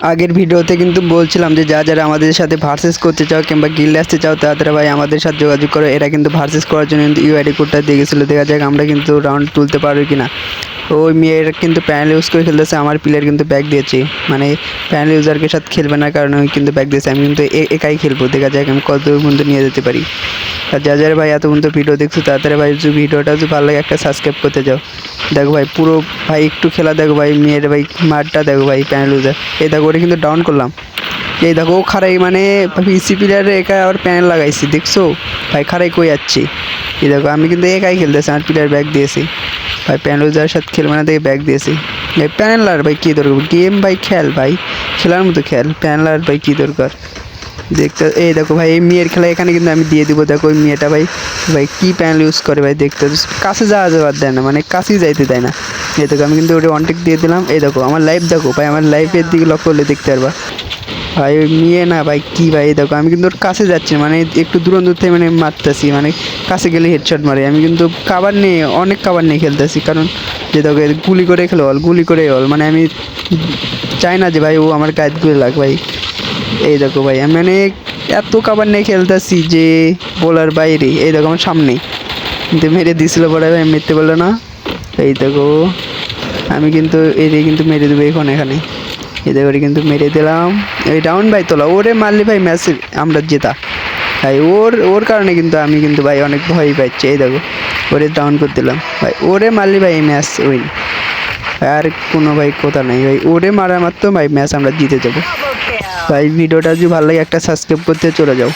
আগের ভিডিওতে কিন্তু বলছিলাম যে যা যারা আমাদের সাথে ভার্সেস করতে চাও কিংবা গিল্ডে আসতে চাও তারা ভাই আমাদের সাথে যোগাযোগ করো। এরা কিন্তু ভার্সেস করার জন্য কিন্তু ইউআইডি কোডটা দিয়ে গেছিল। দেখা যাক আমরা কিন্তু রাউন্ড তুলতে পারব কি না ওই মেয়ের কিন্তু প্যানেল ইউজ করে খেলতেছে, আমার প্লেয়ার কিন্তু ব্যাক দিয়েছে। মানে প্যানেল ইউজারকে সাথে খেলবে না কারণ ওই কিন্তু ব্যাক দিয়েছে। আমি কিন্তু একাই খেলব। দেখা যাক আমি কত পর্যন্ত নিয়ে যেতে পারি। আর যা যারা ভাই এত পর্যন্ত ভিডিও দেখছ, তাড়াতাড়ি ভাই ভিডিওটা যদি ভালো লাগে, একটা সাবস্ক্রাইব করতে যাও। দেখো ভাই, পুরো ভাই একটু খেলা দেখো ভাই, মেয়ের ভাই মারটা দেখো ভাই প্যানেল ইউজার এই দেখো, ওটা কিন্তু ডাউন করলাম। এই দেখো খারাই মানে পিসি প্লেয়ারে একা আবার প্যানেল লাগাইছি, দেখছ? ভাই খারাই কই যাচ্ছি? এই দেখো, আমি কিন্তু একাই খেলতেছি আমার প্লেয়ার ব্যাগ দিয়েছি। ভাই প্যানেল ইউজারের সাথে খেলবে না দেখে ব্যাগ দিয়েছি। এই প্যানেল আর ভাই কী দরকার? গেম ভাই, খেল ভাই। খেলার মতো খেল প্যানেল আর ভাই কী দরকার? দেখতে এই দেখো ভাই, এই মেয়ের খেলা এখানে কিন্তু আমি দিয়ে দিব। দেখো ওই মেয়েটা ভাই ভাই কী প্যানেল ইউজ করে ভাই দেখতে। কাছে যাওয়া যাওয়ার দেয় না মানে কাছেই যাইতে দেয় না। এই দেখো, আমি কিন্তু ওটা অনটেক দিয়ে দিলাম। এই দেখো, আমার লাইফ দেখো ভাই, আমার লাইফের দিকে লক্ষ্য করলে দেখতে পারবা। ভাই, ওই মেয়ে না ভাই, কী ভাই দেখো, আমি কিন্তু ওর কাছে যাচ্ছি মানে একটু দূর দূর থেকে মানে মারতেছি মানে কাছে গেলে হেডশট মারে। আমি কিন্তু কাবার নিয়ে, অনেক কাবার নিয়ে খেলতেছি, কারণ যে দেখো গুলি করে খেলো অল গুলি করে অল মানে আমি চাই না যে ভাই ও আমার গায়ে গুলি লাগ ভাই। এই দেখো ভাই আমি মানে এত কাবার নিয়ে খেলতেছি যে বলার বাইরে, এই দেখো আমার সামনে। কিন্তু মেরে দিছিল পরে ভাই, মেরতে পারল না। এই দেখো, আমি কিন্তু এই কিন্তু মেরে দেবো এখন এখানে। এই দেখো কিন্তু মেরে দিলাম। এই ডাউন ভাই তোলা, ওরে মারলে ভাই ম্যাচ আমরা জেতা। ভাই, ওর ওর কারণে কিন্তু আমি কিন্তু ভাই অনেক ভয় পাচ্ছি, এই দেখো। ওরে ডাউন করে দিলাম। ভাই, ওরে মারলে ভাই এই ম্যাচ উইন আর কোনো ভাই কথা নেই। ভাই, ওরে মারা মাত্র ভাই ম্যাচ আমরা জিতে যাব। ভাই ভিডিওটা যদি ভালো লাগে একটা সাবস্ক্রাইব করতে চলে যাও।